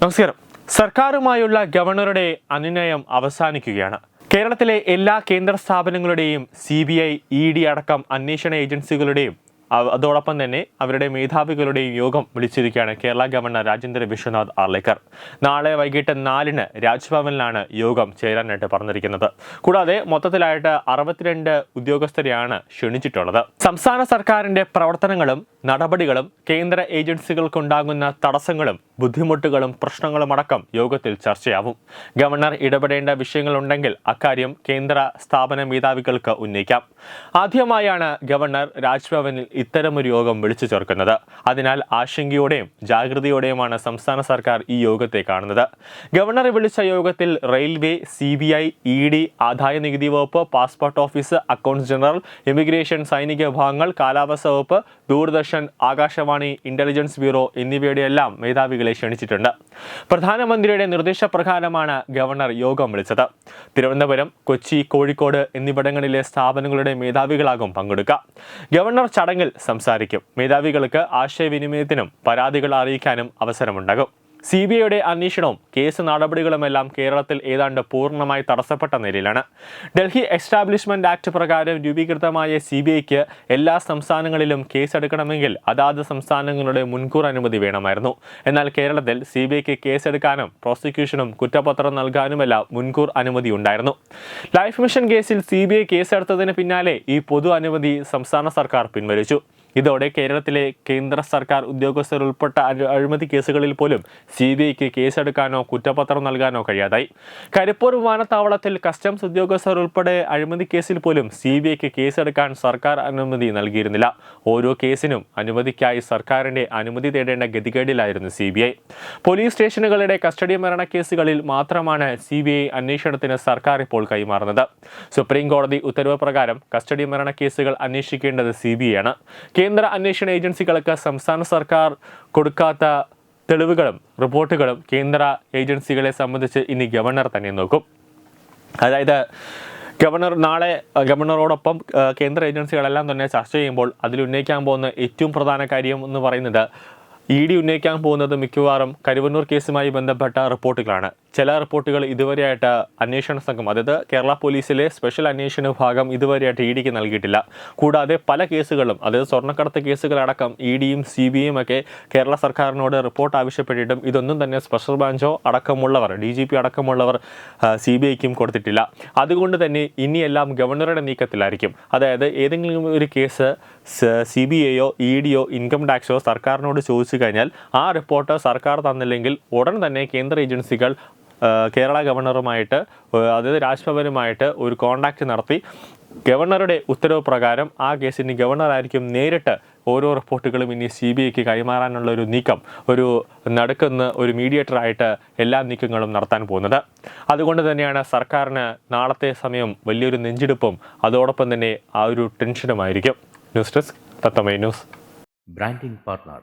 നമസ്കാരം. സർക്കാരുമായുള്ള ഗവർണറുടെ അനുനയം അവസാനിക്കുകയാണ്. കേരളത്തിലെ എല്ലാ കേന്ദ്ര സ്ഥാപനങ്ങളുടെയും C B I E D അടക്കം അന്വേഷണ ഏജൻസികളുടെയും അതോടൊപ്പം തന്നെ അവരുടെ മേധാവികളുടെയും യോഗം വിളിച്ചിരിക്കുകയാണ് കേരള ഗവർണർ രാജേന്ദ്ര വിശ്വനാഥ് ആർലേക്കർ നാളെ വൈകിട്ട് നാലിന് രാജ്ഭവനിലാണ് യോഗം ചേരാനായിട്ട് പറഞ്ഞിരിക്കുന്നത്. കൂടാതെ മൊത്തത്തിലായിട്ട് അറുപത്തിരണ്ട് ഉദ്യോഗസ്ഥരെയാണ് ക്ഷണിച്ചിട്ടുള്ളത്. സംസ്ഥാന സർക്കാരിന്റെ പ്രവർത്തനങ്ങളും നടപടികളും കേന്ദ്ര ഏജൻസികൾക്കുണ്ടാകുന്ന തടസ്സങ്ങളും ബുദ്ധിമുട്ടുകളും പ്രശ്നങ്ങളും അടക്കം യോഗത്തിൽ ചർച്ചയാവും. ഗവർണർ ഇടപെടേണ്ട വിഷയങ്ങളുണ്ടെങ്കിൽ അക്കാര്യം കേന്ദ്ര സ്ഥാപന മേധാവികൾക്ക് ഉന്നയിക്കാം. ആദ്യമായാണ് ഗവർണർ രാജ്ഭവനിൽ ഇത്തരമൊരു യോഗം വിളിച്ചു ചേർക്കുന്നത്. അതിനാൽ ആശങ്കയോടെയും ജാഗ്രതയോടെയുമാണ് സംസ്ഥാന സർക്കാർ ഈ യോഗത്തെ കാണുന്നത്. ഗവർണർ വിളിച്ച യോഗത്തിൽ railway C B I E D ആദായ നികുതി വകുപ്പ് passport office accounts general immigration സൈനിക വിഭാഗങ്ങൾ കാലാവസ്ഥ വകുപ്പ് ദൂരദർശൻ ആകാശവാണി ഇന്റലിജൻസ് ബ്യൂറോ എന്നിവയുടെ എല്ലാം മേധാവികളെ ക്ഷണിച്ചിട്ടുണ്ട്. പ്രധാനമന്ത്രിയുടെ നിർദ്ദേശപ്രകാരമാണ് ഗവർണർ യോഗം വിളിച്ചത്. തിരുവനന്തപുരം കൊച്ചി കോഴിക്കോട് എന്നിവിടങ്ങളിലെ സ്ഥാപനങ്ങളുടെ മേധാവികളാകും പങ്കെടുക്കുക. ഗവർണർ ചടങ്ങിൽ സംസാരിക്കും. മേധാവികൾക്ക് ആശയവിനിമയത്തിനും പരാതികൾ അറിയിക്കാനും അവസരമുണ്ടാകും. സി ബി ഐയുടെ അന്വേഷണവും കേസ് നടപടികളുമെല്ലാം കേരളത്തിൽ ഏതാണ്ട് പൂർണമായി തടസ്സപ്പെട്ട നിലയിലാണ്. ഡൽഹി എസ്റ്റാബ്ലിഷ്മെന്റ് ആക്ട് പ്രകാരം രൂപീകൃതമായ സി ബി ഐക്ക് എല്ലാ സംസ്ഥാനങ്ങളിലും കേസെടുക്കണമെങ്കിൽ അതാത് സംസ്ഥാനങ്ങളുടെ മുൻകൂർ അനുമതി വേണമായിരുന്നു. എന്നാൽ കേരളത്തിൽ സി ബി ഐക്ക് കേസെടുക്കാനും പ്രോസിക്യൂഷനും കുറ്റപത്രം നൽകാനുമെല്ലാം മുൻകൂർ അനുമതി ഉണ്ടായിരുന്നു. ലൈഫ് മിഷൻ കേസിൽ സി ബി ഐ കേസെടുത്തതിന് പിന്നാലെ ഈ പൊതു അനുമതി സംസ്ഥാന സർക്കാർ പിൻവലിച്ചു. ഇതോടെ കേരളത്തിലെ കേന്ദ്ര സർക്കാർ ഉദ്യോഗസ്ഥർ ഉൾപ്പെട്ട അഴി- അഴിമതി കേസുകളിൽ പോലും സി ബി ഐക്ക് കേസെടുക്കാനോ കുറ്റപത്രം നൽകാനോ കഴിയാതായി. കരിപ്പൂർ വിമാനത്താവളത്തിൽ കസ്റ്റംസ് ഉദ്യോഗസ്ഥർ ഉൾപ്പെടെ അഴിമതി കേസിൽ പോലും സി ബി ഐക്ക് കേസെടുക്കാൻ സർക്കാർ അനുമതി നൽകിയിരുന്നില്ല. ഓരോ കേസിനും അനുമതിക്കായി സർക്കാരിന്റെ അനുമതി തേടേണ്ട ഗതികേടിലായിരുന്നു സി ബി ഐ. പോലീസ് സ്റ്റേഷനുകളുടെ കസ്റ്റഡി മരണ കേസുകളിൽ മാത്രമാണ് സി ബി ഐ അന്വേഷണത്തിന് സർക്കാർ ഇപ്പോൾ കൈമാറുന്നത്. സുപ്രീം കോടതി ഉത്തരവ് പ്രകാരം കസ്റ്റഡി മരണ കേസുകൾ അന്വേഷിക്കേണ്ടത് സി ബി ഐ ആണ്. കേന്ദ്ര അന്വേഷണ ഏജൻസികൾക്ക് സംസ്ഥാന സർക്കാർ കൊടുക്കാത്ത തെളിവുകളും റിപ്പോർട്ടുകളും കേന്ദ്ര ഏജൻസികളെ സംബന്ധിച്ച് ഇനി ഗവർണർ തന്നെ നോക്കും. അതായത് ഗവർണർ നാളെ ഗവർണറോടൊപ്പം കേന്ദ്ര ഏജൻസികളെല്ലാം തന്നെ ചർച്ച ചെയ്യുമ്പോൾ അതിൽ ഉന്നയിക്കാൻ പോകുന്ന ഏറ്റവും പ്രധാന കാര്യം എന്ന് പറയുന്നത് ഇ ഡി ഉന്നയിക്കാൻ പോകുന്നത് മിക്കവാറും കരുവന്നൂർ കേസുമായി ബന്ധപ്പെട്ട റിപ്പോർട്ടുകളാണ്. ചില റിപ്പോർട്ടുകൾ ഇതുവരെയായിട്ട് അന്വേഷണ സംഘം അതായത് കേരള പോലീസിലെ സ്പെഷ്യൽ അന്വേഷണ വിഭാഗം ഇതുവരെയായിട്ട് ഇ ഡിക്ക് നൽകിയിട്ടില്ല. കൂടാതെ പല കേസുകളും അതായത് സ്വർണക്കടത്ത് കേസുകളടക്കം ഇ ഡിയും സി ബി ഐയും ഒക്കെ കേരള സർക്കാരിനോട് റിപ്പോർട്ട് ആവശ്യപ്പെട്ടിട്ടും ഇതൊന്നും തന്നെ സ്പെഷ്യൽ ബ്രാഞ്ചോ അടക്കമുള്ളവർ ഡി ജി പി അടക്കമുള്ളവർ സി ബി ഐക്കും കൊടുത്തിട്ടില്ല. അതുകൊണ്ട് തന്നെ ഇനിയെല്ലാം ഗവർണറുടെ നീക്കത്തിലായിരിക്കും. അതായത് ഏതെങ്കിലും ഒരു കേസ് സി ബി ഐയോ ഇ ഡിയോ ഇൻകം ടാക്സോ സർക്കാരിനോട് ചോദിച്ചു കഴിഞ്ഞാൽ ആ റിപ്പോർട്ട് സർക്കാർ തന്നില്ലെങ്കിൽ ഉടൻ തന്നെ കേന്ദ്ര ഏജൻസികൾ കേരള ഗവർണറുമായിട്ട് അതായത് രാജ്ഭവനുമായിട്ട് ഒരു കോണ്ടാക്റ്റ് നടത്തി. ഗവർണറുടെ ഉത്തരവ് പ്രകാരം ആ കേസിന് ഗവർണറായിരിക്കും നേരിട്ട് ഓരോ റിപ്പോർട്ടുകളും ഇനി സി ബി ഐക്ക് കൈമാറാനുള്ള ഒരു നീക്കം ഒരു നടക്കുന്ന ഒരു മീഡിയേറ്ററായിട്ട് എല്ലാ നീക്കങ്ങളും നടത്താൻ പോകുന്നത്. അതുകൊണ്ട് തന്നെയാണ് സർക്കാരിന് നാളത്തെ സമയം വലിയൊരു നെഞ്ചെടുപ്പും അതോടൊപ്പം തന്നെ ആ ഒരു ടെൻഷനുമായിരിക്കും. News desk തത്തമൈ news. Branding partner